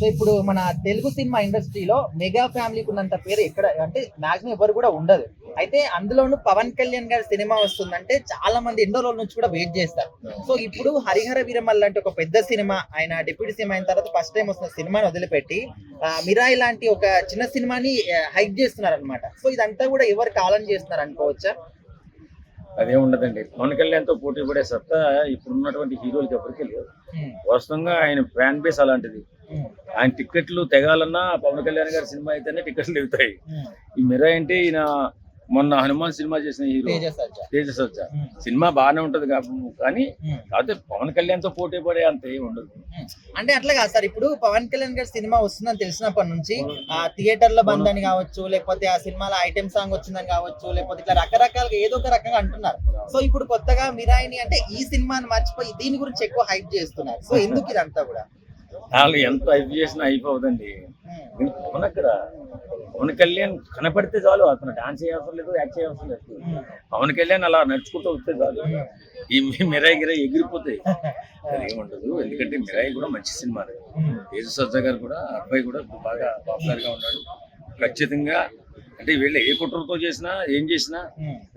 So ఇప్పుడు మన Telugu cinema ఇండస్ట్రీలో మెగా ఫ్యామిలీకి ఉన్నంత పేరు ఎక్కడ? అంటే మాక్సిమం ఎవరు కూడా ఉండదు. అయితే అందులోనూ పవన్ కళ్యాణ్ గారి సినిమా వస్తుందంటే చాలా మంది ఎన్నో రోజుల నుంచి కూడా వెయిట్ చేస్తారు. సో ఇప్పుడు హరిహర వీరమల్ లాంటి ఒక పెద్ద సినిమా ఆయన డిప్యూటీ సినిమా అయిన తర్వాత ఫస్ట్ టైం వస్తున్న సినిమాని వదిలిపెట్టి మిరాయి లాంటి ఒక చిన్న సినిమాని హైక్ చేస్తున్నారు అనమాట సో ఇదంతా కూడా ఎవరు కాలం చేస్తున్నారు అనుకోవచ్చా? అదే ఉండదండి. పవన్ కళ్యాణ్తో పోటీ పడే సత్తా ఇప్పుడు ఉన్నటువంటి హీరోలకి ఎవరికి లేదు. ఉమ్, వాస్తవంగా ఆయన ఫ్యాన్ బేస్ అలాంటిది. ఆయన టిక్కెట్లు తెగాలన్నా పవన్ కళ్యాణ్ గారి సినిమా అయితేనే టిక్కెట్లు దిగుతాయి. ఈ మిరా అంటే ఈయన మొన్న హనుమాన్ సినిమా చేసిన హీరో. తేజ సజ్జా సినిమా బాగానే ఉంటది కానీ. కాకపోతే పవన్ కళ్యాణ్తో పోటీ పడే అంత ఏం ఉండదు. అంటే అట్లా కాదు సార్ ఇప్పుడు పవన్ కళ్యాణ్ గారి సినిమా వస్తుందని తెలిసినప్పటి నుంచి ఆ థియేటర్లో బంద్ అని కావచ్చు లేకపోతే ఆ సినిమాలో ఐటెం సాంగ్ వచ్చిందని కావచ్చు లేకపోతే ఇట్లా రకరకాలుగా ఏదో ఒక రకంగా అంటున్నారు. సో ఇప్పుడు కొత్తగా మిరాయిని అంటే ఈ సినిమాని మర్చిపోయి దీని గురించి ఎక్కువ హైప్ చేస్తున్నారు. సో ఎందుకు ఇదంతా కూడా? వాళ్ళు ఎంత ఇది చేసినా అయిపోవదండి పవన్ అక్కడ పవన్ కళ్యాణ్ కనపడితే చాలు అతను డాన్స్ చేయవసరం లేదు యాక్ట్ చేయవసరం లేదు. పవన్ కళ్యాణ్ అలా నడుచుకుంటూ వస్తే చాలు. ఈ మీ- మిరాయి గిరాయి ఎగిరిపోతాయి. అది ఏముండదు ఎందుకంటే మిరాయి కూడా మంచి సినిమా ఉమ్, సజ్జా గారు కూడా అబ్బాయి కూడా బాగా పాపులర్గా ఉన్నాడు. ఖచ్చితంగా అంటే వీళ్ళు ఏ కుట్రతో చేసినా ఏం చేసినా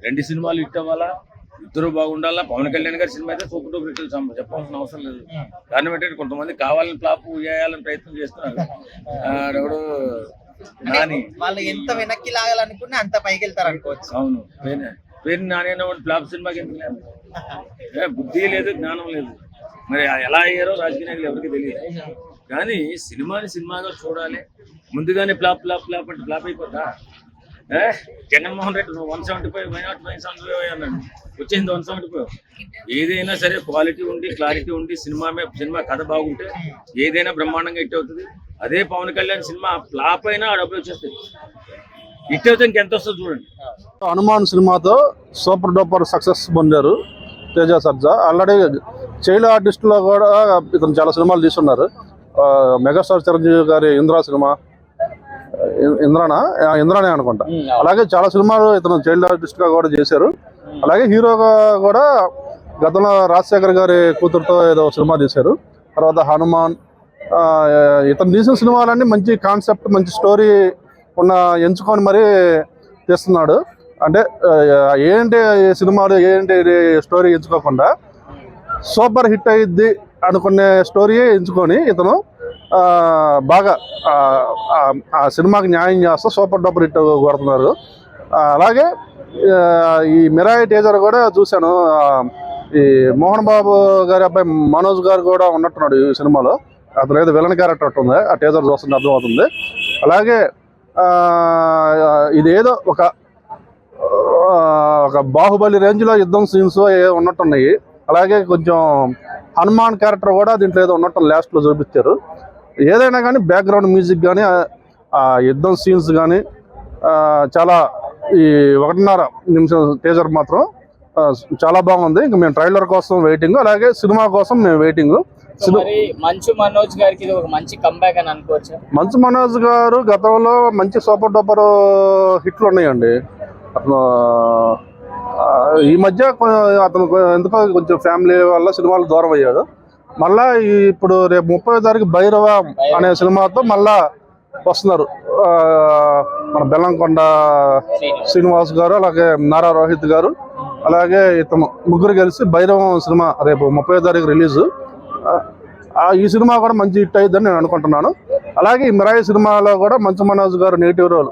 రెండు సినిమాలు హిట్ అవ్వాలా? ఇద్దరు బాగుండాలా? పవన్ కళ్యాణ్ గారి సినిమా అయితే సూపర్ డూపర్ హిట్ చెప్పాల్సిన అవసరం లేదు. కారణం ఏంటంటే కొంతమంది కావాలని ఫ్లాప్ చేయాలని ప్రయత్నం చేస్తున్నారు. ఆడెవడు నాని. వాళ్ళు ఎంత వెనక్కి లాగాలనుకున్నా అంత పైకి వెళ్తారు అనుకోవచ్చు. అవును. పేరు నాని అనేవాడు ఫ్లాప్ సినిమాకి ఎందుకు లేదు ఏ, బుద్ధి లేదు జ్ఞానం లేదు. మరి ఎలా అయ్యారో రాజకీయ నాయకులు ఎవరికి తెలియదు. కానీ సినిమాని సినిమాగా చూడాలి. ముందుగానే ఫ్లాప్ ఫ్లాప్ ఫ్లాప్ అంటే ఫ్లాప్ అయిపోతా జగన్మోహన్ రెడ్డి నువ్వు one seventy five why not nine seventy five అన్నాడు. వచ్చింది వన్ సెవెంటీ ఫైవ్ ఏదైనా సరే క్వాలిటీ ఉండి క్లారిటీ ఉండి సినిమా సినిమా కథ బాగుంటే ఏదైనా బ్రహ్మాండంగా హిట్ అవుతుంది. అదే పవన్ కళ్యాణ్ సినిమా ఫ్లాప్ అయినా ఆ డబ్బులు వచ్చేస్తాయి. హిట్ అవుతే ఇంకెంత వస్తుందో చూడండి. హనుమాన్ సినిమాతో సూపర్ డూపర్ సక్సెస్ పొందారు తేజ సర్జా ఆల్రెడీ చైల్డ్ ఆర్టిస్ట్లో కూడా ఇతను చాలా సినిమాలు తీసుకున్నారు ఆ, మెగాస్టార్ చిరంజీవి గారి ఇంద్రా సినిమా ఇంద్రానా? ఇంద్రానే అనుకుంటా. అలాగే చాలా సినిమాలు ఇతను చైల్డ్ ఆర్టిస్ట్గా కూడా చేశారు. అలాగే హీరోగా కూడా గతంలో రాజశేఖర్ గారి కూతురుతో ఏదో సినిమా తీశారు. తర్వాత హనుమాన్ ఇతను తీసిన సినిమాలన్నీ మంచి కాన్సెప్ట్ మంచి స్టోరీ ఉన్న ఎంచుకొని మరీ తీస్తున్నాడు. అంటే ఏంటి సినిమాలు ఏంటి ఇది స్టోరీ ఎంచుకోకుండా సూపర్ హిట్ అయ్యిద్ది అనుకునే స్టోరీ ఎంచుకొని ఇతను బాగా ఆ, సినిమాకి న్యాయం చేస్తూ సూపర్ డబ్బర్ హిట్ కొడుతున్నారు. అలాగే ఈ మిరాయి టీజర్ కూడా చూశాను. ఈ మోహన్ బాబు గారి అబ్బాయి మనోజ్ గారు కూడా ఉన్నట్టున్నాడు ఈ సినిమాలో. అతను ఏదో విలన్ క్యారెక్టర్ ఉంది ఆ టీజర్ చూస్తుంటే అర్థమవుతుంది. అలాగే ఇదేదో ఒక ఒక బాహుబలి రేంజ్లో యుద్ధం సీన్స్ ఉన్నట్టున్నాయి. అలాగే కొంచెం హనుమాన్ క్యారెక్టర్ కూడా దీంట్లో ఏదో ఉన్నట్టు లాస్ట్లో చూపించారు. ఏదైనా కానీ బ్యాక్గ్రౌండ్ మ్యూజిక్ కానీ ఆ యుద్ధం సీన్స్ కానీ చాలా ఈ ఒకటిన్నర నిమిషం టీజర్ మాత్రం చాలా బాగుంది. ఇంకా మేము ట్రైలర్ కోసం వెయిటింగ్ అలాగే సినిమా కోసం మేము వెయిటింగ్ మంచు మనోజ్ గారికి ఇది ఒక మంచి కంబ్యాక్ అని అనుకోవచ్చు? మంచు మనోజ్ గారు గతంలో మంచి సూపర్ డూపర్ హిట్లు ఉన్నాయండి. అతను ఈ మధ్య అతను ఎందుకో కొంచెం ఫ్యామిలీ వల్ల సినిమాలు దూరం అయ్యాడు. మళ్ళా ఇప్పుడు రేపు ముప్పై తారీఖు భైరవ అనే సినిమాతో మళ్ళా వస్తున్నారు. మన బెల్లంకొండ శ్రీనివాస్ గారు అలాగే నారా రోహిత్ గారు అలాగే ఇతను ముగ్గురు కలిసి భైరవం సినిమా రేపు ముప్పై తారీఖు రిలీజ్. ఈ సినిమా కూడా మంచి హిట్ అయ్యిద్దని నేను అనుకుంటున్నాను. అలాగే ఈ మిరాయి సినిమాలో కూడా మంచు మనోజ్ గారు నెగిటివ్ రోల్